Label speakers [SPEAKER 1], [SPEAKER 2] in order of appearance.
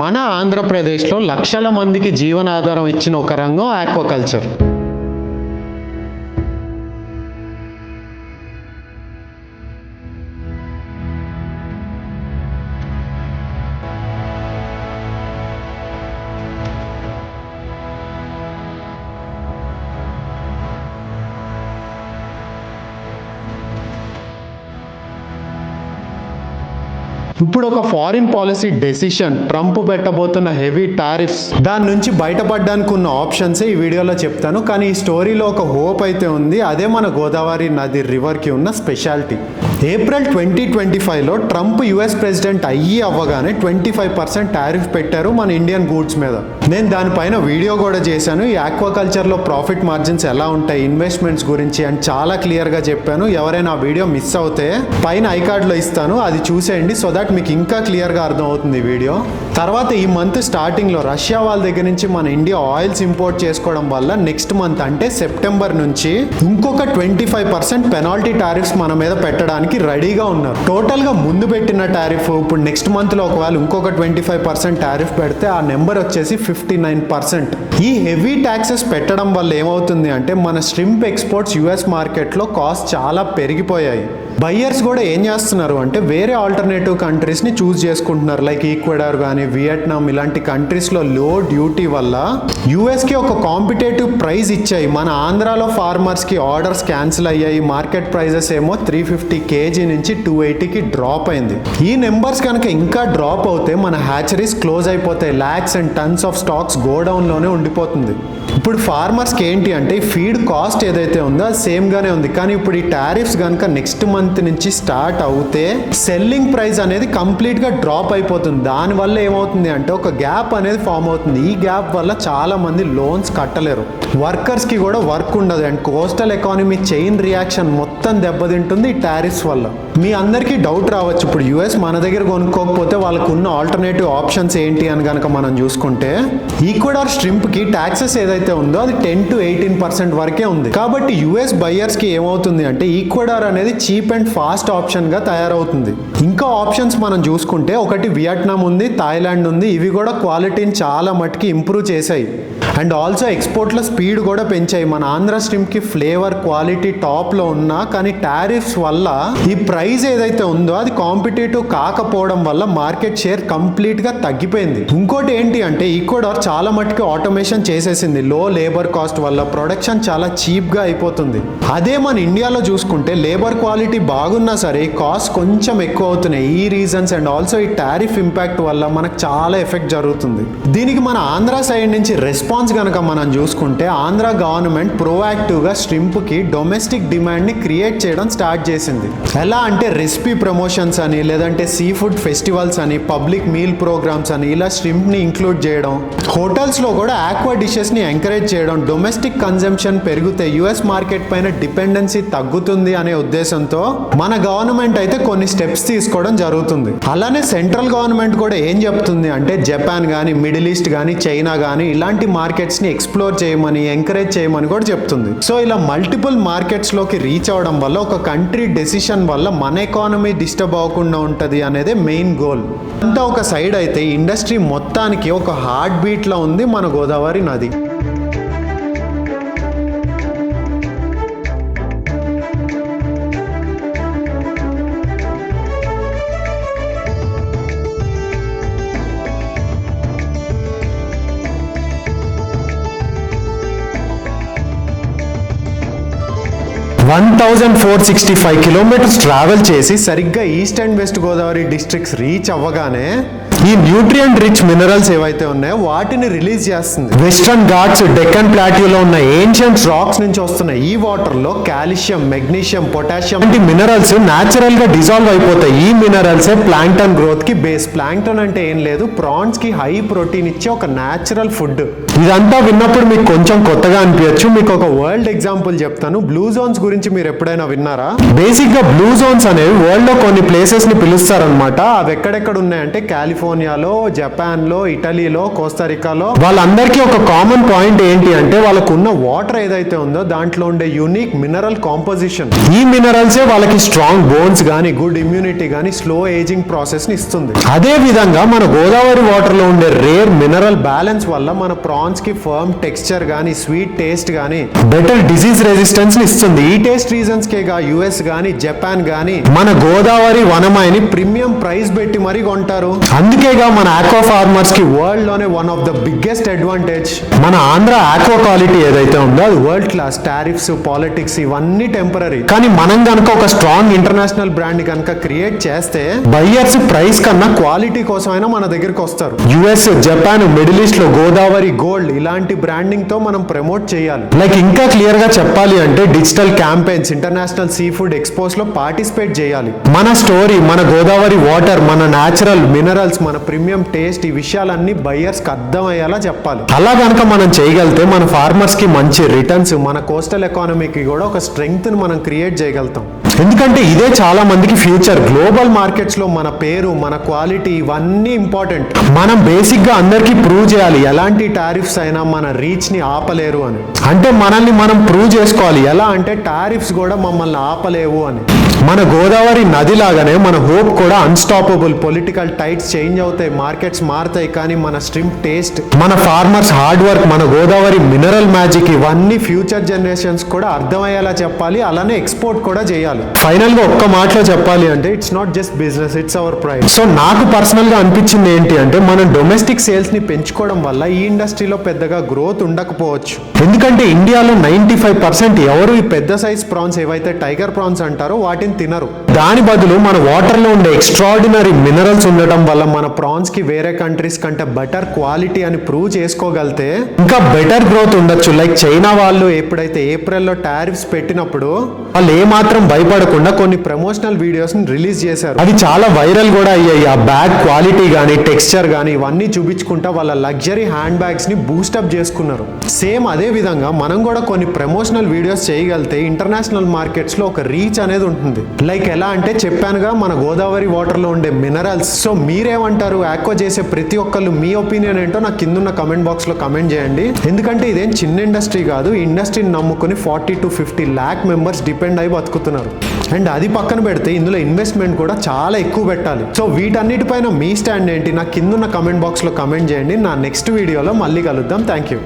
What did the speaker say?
[SPEAKER 1] మన ఆంధ్రప్రదేశ్లో లక్షల మందికి జీవనాధారం ఇచ్చిన ఒక రంగం ఆక్వాకల్చర్. ఇప్పుడు ఒక ఫారిన్ పాలసీ డెసిషన్. ట్రంప్ పెట్టబోతున్న హెవీ టారిఫ్స్. దాని నుంచి బయటపడడానికి ఉన్న ఆప్షన్స్ ఈ వీడియోలో చెప్తాను. కానీ ఈ స్టోరీలో ఒక హోప్ అయితే ఉంది. అదే మన గోదావరి నది రివర్కి ఉన్న స్పెషాలిటీ. ఏప్రిల్ ట్వంటీ ట్వంటీ ఫైవ్లో ట్రంప్ యుఎస్ ప్రెసిడెంట్ అయ్యి అవ్వగానే ట్వంటీ ఫైవ్ పర్సెంట్ టారిఫ్ పెట్టారు మన ఇండియన్ గూడ్స్ మీద. నేను దానిపైన వీడియో కూడా చేశాను. ఈ ఆక్వాకల్చర్లో ప్రాఫిట్ మార్జిన్స్ ఎలా ఉంటాయి ఇన్వెస్ట్మెంట్స్ గురించి అండ్ చాలా క్లియర్గా చెప్పాను. ఎవరైనా ఆ వీడియో మిస్ అవుతే పైన ఐకార్డ్లో ఇస్తాను. అది చూసేయండి సో దట్ మీకు ఇంకా క్లియర్గా అర్థం అవుతుంది ఈ వీడియో. తర్వాత ఈ మంత్ స్టార్టింగ్లో రష్యా వాళ్ళ దగ్గర నుంచి మన ఇండియా ఆయిల్స్ ఇంపోర్ట్ చేసుకోవడం వల్ల నెక్స్ట్ మంత్ అంటే సెప్టెంబర్ నుంచి ఇంకొక twenty five percent penalty tariffs మన మీద పెట్టడానికి రెడీగా ఉన్నారు. టోటల్గా ముందు పెట్టిన టారిఫ్ ఇప్పుడు నెక్స్ట్ మంత్లో ఒకవేళ ఇంకొక ట్వంటీ ఫైవ్ పర్సెంట్ టారిఫ్ పెడితే ఆ నెంబర్ వచ్చేసి ఫిఫ్టీ నైన్ పర్సెంట్ ఈ హెవీ ట్యాక్సెస్ పెట్టడం వల్ల ఏమవుతుంది అంటే మన స్ట్రింప్ ఎక్స్పోర్ట్స్ యుఎస్ మార్కెట్లో కాస్ట్ చాలా పెరిగిపోయాయి. బయ్యర్స్ కూడా ఏం చేస్తున్నారు అంటే వేరే ఆల్టర్నేటివ్ కంట్రీస్ని చూస్ చేసుకుంటున్నారు. లైక్ ఈక్వెడార్ కానీ వియట్నాం ఇలాంటి కంట్రీస్లో లో డ్యూటీ వల్ల యూఎస్కి ఒక కాంపిటేటివ్ ప్రైస్ ఇచ్చాయి. మన ఆంధ్రాలో ఫార్మర్స్కి ఆర్డర్స్ క్యాన్సిల్ అయ్యాయి. మార్కెట్ ప్రైజెస్ ఏమో త్రీ ఫిఫ్టీ కేజీ నుంచి టూ ఎయిటీకి డ్రాప్ అయింది. ఈ నెంబర్స్ కనుక ఇంకా డ్రాప్ అవుతే మన హ్యాచరీస్ క్లోజ్ అయిపోతాయి. Lakhs and tons of stocks గోడౌన్లోనే ఉండిపోతుంది. ఇప్పుడు ఫార్మర్స్కి ఏంటి అంటే ఫీడ్ కాస్ట్ ఏదైతే ఉందో అది సేమ్గానే ఉంది. కానీ ఇప్పుడు ఈ టారిఫ్స్ కనుక నెక్స్ట్ మంత్ మంత్ నుంచి స్టార్ట్ అవుతే సెల్లింగ్ ప్రైస్ అనేది కంప్లీట్గా డ్రాప్ అయిపోతుంది. దానివల్ల ఏమవుతుంది అంటే ఒక గ్యాప్ అనేది ఫామ్ అవుతుంది. ఈ గ్యాప్ వల్ల చాలా మంది లోన్స్ కట్టలేరు. వర్కర్స్కి కూడా వర్క్ ఉండదు. And coastal economy chain reaction మొత్తం దెబ్బతింటుంది ఈ టారిఫ్స్ వల్ల. మీ అందరికీ డౌట్ రావచ్చు. ఇప్పుడు యుఎస్ మన దగ్గర కొనుక్కోకపోతే వాళ్ళకు ఉన్న ఆల్టర్నేటివ్ ఆప్షన్స్ ఏంటి అని కనుక మనం చూసుకుంటే ఈక్వడార్ స్ట్రింప్కి ట్యాక్సెస్ ఏదైతే ఉందో అది టెన్ టు ఎయిటీన్ పర్సెంట్ వరకే ఉంది. కాబట్టి యుఎస్ బయ్యర్స్కి ఏమవుతుంది అంటే ఈక్వడార్ అనేది చీప్ అండ్ ఫాస్ట్ ఆప్షన్గా తయారవుతుంది. ఇంకా ఆప్షన్స్ మనం చూసుకుంటే ఒకటి వియట్నాం ఉంది థాయిలాండ్ ఉంది. ఇవి కూడా క్వాలిటీని చాలా మట్టుకి ఇంప్రూవ్ చేశాయి. అండ్ ఆల్సో ఎక్స్పోర్ట్లో స్పీడ్ కూడా పెంచాయి. మన ఆంధ్ర స్ట్రీమ్కి ఫ్లేవర్ క్వాలిటీ టాప్లో ఉన్నా కానీ టారిఫ్స్ వల్ల ఈ ప్రైస్ ఏదైతే ఉందో అది కాంపిటేటివ్ కాకపోవడం వల్ల మార్కెట్ షేర్ కంప్లీట్గా తగ్గిపోయింది. ఇంకోటి ఏంటి అంటే ఈక్వడార్ చాలా మట్టుకు ఆటోమేషన్ చేసేసింది. లో లేబర్ కాస్ట్ వల్ల ప్రొడక్షన్ చాలా చీప్గా అయిపోతుంది. అదే మన ఇండియాలో చూసుకుంటే లేబర్ క్వాలిటీ బాగున్నా సరే కాస్ట్ కొంచెం ఎక్కువ అవుతున్నాయి. ఈ రీజన్స్ అండ్ ఆల్సో ఈ టారిఫ్ ఇంపాక్ట్ వల్ల మనకు చాలా ఎఫెక్ట్ జరుగుతుంది. దీనికి మన ఆంధ్ర సైడ్ నుంచి రెస్పాన్స్ కనుక మనం చూసుకుంటే ఆంధ్ర గవర్నమెంట్ ప్రోయాక్టివ్గా స్ట్రింప్కి డొమెస్టిక్ డిమాండ్ని క్రియేట్ చేయడం స్టార్ట్ చేసింది. ఎలా అంటే రెసిపీ ప్రమోషన్స్ అని లేదంటే సీ ఫుడ్ ఫెస్టివల్స్ అని పబ్లిక్ మీల్ ప్రోగ్రామ్స్ అని ఇలా స్ట్రింప్ని ఇంక్లూడ్ చేయడం. హోటల్స్లో కూడా ఆక్వా డిషెస్ని ఎంకరేజ్ చేయడం. డొమెస్టిక్ కన్జంప్షన్ పెరిగితే యుఎస్ మార్కెట్ పైన డిపెండెన్సీ తగ్గుతుంది అనే ఉద్దేశంతో మన గవర్నమెంట్ అయితే కొన్ని స్టెప్స్ తీసుకోవడం జరుగుతుంది. అలానే సెంట్రల్ గవర్నమెంట్ కూడా ఏం చెప్తుంది అంటే జపాన్ కానీ మిడిల్ ఈస్ట్ కానీ చైనా కానీ ఇలాంటి మార్కెట్ మార్కెట్స్ని ఎక్స్ప్లోర్ చేయమని ఎంకరేజ్ చేయమని కూడా చెప్తుంది. సో ఇలా మల్టిపుల్ మార్కెట్స్లోకి రీచ్ అవ్వడం వల్ల ఒక కంట్రీ డెసిషన్ వల్ల మన ఎకానమీ డిస్టర్బ్ అవ్వకుండా ఉంటుంది అనేది మెయిన్ గోల్. అంతా ఒక సైడ్ అయితే ఇండస్ట్రీ మొత్తానికి ఒక హార్ట్ బీట్లో ఉంది మన గోదావరి నది. One thousand four sixty five kilometres travel చేసి సరిగ్గా east and west Godavari districts reach అవ్వగానే ఈ న్యూట్రియంట్ రిచ్ మినరల్స్ ఏవైతే ఉన్నాయో వాటిని రిలీజ్ చేస్తుంది. వెస్ట్రన్ ఘాట్స్ డెక్కన్ ప్లాట్యూలో ఉన్న ఏన్షియంట్ రాక్స్ నుంచి వస్తున్న ఈ వాటర్లో కాల్షియం మెగ్నీషియం పొటాషియం వంటి మినరల్స్ న్యాచురల్గా డిజాల్వ్ అయిపోతాయి. ఈ మినరల్స్ ప్లాంక్టన్ గ్రోత్కి బేస్ ప్లాంక్టన్ అంటే ఏం లేదు ప్రాన్స్కి హై ప్రోటీన్ ఇచ్చే ఒక న్యాచురల్ ఫుడ్ ఇదంతా విన్నప్పుడు మీకు కొంచెం కొత్తగా అనిపించచ్చు. మీకు ఒక వరల్డ్ ఎగ్జాంపుల్ చెప్తాను. బ్లూ జోన్స్ గురించి మీరు ఎప్పుడైనా విన్నారా? బేసిక్గా బ్లూ జోన్స్ అనేవి వరల్డ్లో కొన్ని ప్లేసెస్ని పిలుస్తారనమాట అవి ఎక్కడెక్కడ ఉన్నాయంటే కాలిఫోర్నియా కాలిఫోర్నియాలో జపాన్లో ఇటలీలో కోస్తారికాలో వాళ్ళందరికీ ఒక కామన్ పాయింట్ ఏంటి అంటే వాళ్ళకు ఉన్న వాటర్ ఏదైతే ఉందో దాంట్లో ఉండే యూనిక్ మినరల్ కాంపోజిషన్ ఈ మినరల్సే వాళ్ళకి స్ట్రాంగ్ బోన్స్ కానీ గుడ్ ఇమ్యూనిటీ కానీ స్లో ఏజింగ్ ప్రాసెస్ని ఇస్తుంది. అదే విధంగా మన గోదావరి వాటర్లో ఉండే రేర్ మినరల్ బ్యాలెన్స్ వల్ల మన ప్రాన్స్కి ఫర్మ్ టెక్స్చర్ కానీ స్వీట్ టేస్ట్ కానీ బెటర్ డిసీజ్ రెసిస్టెన్స్ని ఇస్తుంది. ఈ టేస్ట్ రీజన్స్ కేగా యుఎస్ గానీ జపాన్ గానీ మన గోదావరి వనమాయిని ప్రీమియం ప్రైస్ పెట్టి మరీ కొంటారు. అందుకేగా మన ఆక్వా ఫార్మర్స్కి వరల్డ్లోనే one of the biggest advantage మన ఆంధ్ర ఆక్వా క్వాలిటీ ఏదైతే ఉందో అది వరల్డ్ క్లాస్ టారిఫ్స్ పాలిటిక్స్ ఇవన్నీ టెంపరీ కానీ మనం కనుక ఒక స్ట్రాంగ్ ఇంటర్నేషనల్ బ్రాండ్ కనుక క్రియేట్ చేస్తే బయ్యర్స్ ప్రైస్ కన్నా క్వాలిటీ కోసమైనా మన దగ్గరికి వస్తారు. యుఎస్ జపాన్ మిడిల్ ఈస్ట్లో గోదావరి గోల్డ్ ఇలాంటి బ్రాండింగ్తో మనం ప్రమోట్ చేయాలి. లైక్ ఇంకా క్లియర్గా చెప్పాలి అంటే digital campaigns international sea food ఎక్స్పోస్లో participate చేయాలి. మన స్టోరీ మన గోదావరి వాటర్ మన న్యాచురల్ మినరల్స్ మన మన ప్రీమియం టేస్ట్ ఈ విషయాలన్నీ బయ్యర్స్కి అర్థమయ్యేలా చెప్పాలి. అలా కనుక మనం చేయగలిగితే మన ఫార్మర్స్కి మంచి రిటర్న్స్ మన కోస్టల్ ఎకానమీకి కూడా ఒక స్ట్రెంగ్త్ని మనం క్రియేట్ చేయగలుగుతాం. ఎందుకంటే ఇదే చాలా మందికి ఫ్యూచర్ గ్లోబల్ మార్కెట్స్లో మన పేరు మన క్వాలిటీ ఇవన్నీ ఇంపార్టెంట్ మనం బేసిక్గా అందరికీ ప్రూవ్ చేయాలి. ఎలాంటి టారిఫ్స్ అయినా మన రీచ్ని ఆపలేరు అని. అంటే మనల్ని మనం ప్రూవ్ చేసుకోవాలి. ఎలా అంటే టారిఫ్స్ కూడా మమ్మల్ని ఆపలేవు అని. మన గోదావరి నది లాగానే మన హోప్ కూడా అన్స్టాపబుల్ పొలిటికల్ టైట్స్ చేంజ్ అవుతాయి మార్కెట్స్ మారుతాయి కానీ మన స్ట్రిమ్ టేస్ట్ మన ఫార్మర్స్ హార్డ్ వర్క్ మన గోదావరి మినరల్ మ్యాజిక్ ఇవన్నీ ఫ్యూచర్ జనరేషన్స్ కూడా అర్థమయ్యేలా చెప్పాలి. అలానే ఎక్స్పోర్ట్ కూడా చేయాలి. ఫైనల్గా ఒక్క మాటలో చెప్పాలి అంటే it's not just business it's our pride so నాకు పర్సనల్గా అనిపించింది ఏంటి అంటే మనం డొమెస్టిక్ సేల్స్ని పెంచుకోవడం వల్ల ఈ ఇండస్ట్రీలో పెద్దగా గ్రోత్ ఉండకపోవచ్చు. ఎందుకంటే ఇండియాలో నైన్టీ ఫైవ్ పర్సెంట్ ఎవరు ఈ పెద్ద సైజ్ ప్రాన్స్ ఏవైతే టైగర్ ప్రాన్స్ అంటారో వాటిని తినరు. దాని బదులు మన వాటర్లో ఉండే ఎక్స్ట్రాడినరీ మినరల్స్ ఉండటం వల్ల మన ప్రాన్స్కి వేరే కంట్రీస్ కంటే బెటర్ క్వాలిటీ అని ప్రూవ్ చేసుకోగలితే ఇంకా బెటర్ గ్రోత్ ఉండొచ్చు. లైక్ చైనా వాళ్ళు ఎప్పుడైతే ఏప్రిల్లో టారిఫ్స్ పెట్టినప్పుడు వాళ్ళు ఏమాత్రం పడకుండా కొన్ని ప్రమోషనల్ వీడియోస్ని రిలీజ్ చేశారు. అవి చాలా వైరల్ కూడా అయ్యాయి. ఆ బ్యాగ్ క్వాలిటీ కానీ టెక్స్చర్ కానీ ఇవన్నీ చూపించుకుంటా వాళ్ళ లగ్జరీ హ్యాండ్ బ్యాగ్స్ని బూస్టప్ చేసుకున్నారు. సేమ్ అదే విధంగా మనం కూడా కొన్ని ప్రమోషనల్ వీడియోస్ చేయగలిగితే ఇంటర్నేషనల్ మార్కెట్స్లో ఒక రీచ్ అనేది ఉంటుంది. లైక్ ఎలా అంటే చెప్పానుగా మన గోదావరి వాటర్లో ఉండే మినరల్స్ సో మీరేమంటారు? ఆక్వా చేసే ప్రతి ఒక్కళ్ళు మీ ఒపీనియన్ ఏంటో నాకు కింద కమెంట్ బాక్స్లో కమెంట్ చేయండి. ఎందుకంటే ఇదేం చిన్న ఇండస్ట్రీ కాదు. ఈ ఇండస్ట్రీని నమ్ముకుని forty to fifty lakh members depend అయి బతుకుతున్నారు. అండ్ అది పక్కన పెడితే ఇందులో ఇన్వెస్ట్మెంట్ కూడా చాలా ఎక్కువ పెట్టాలి. సో వీటన్నిటిపైన మీ స్టాండ్ ఏంటి? నా కింద కమెంట్ బాక్స్లో కమెంట్ చేయండి. నా నెక్స్ట్ వీడియోలో మళ్ళీ కలుద్దాం. Thank you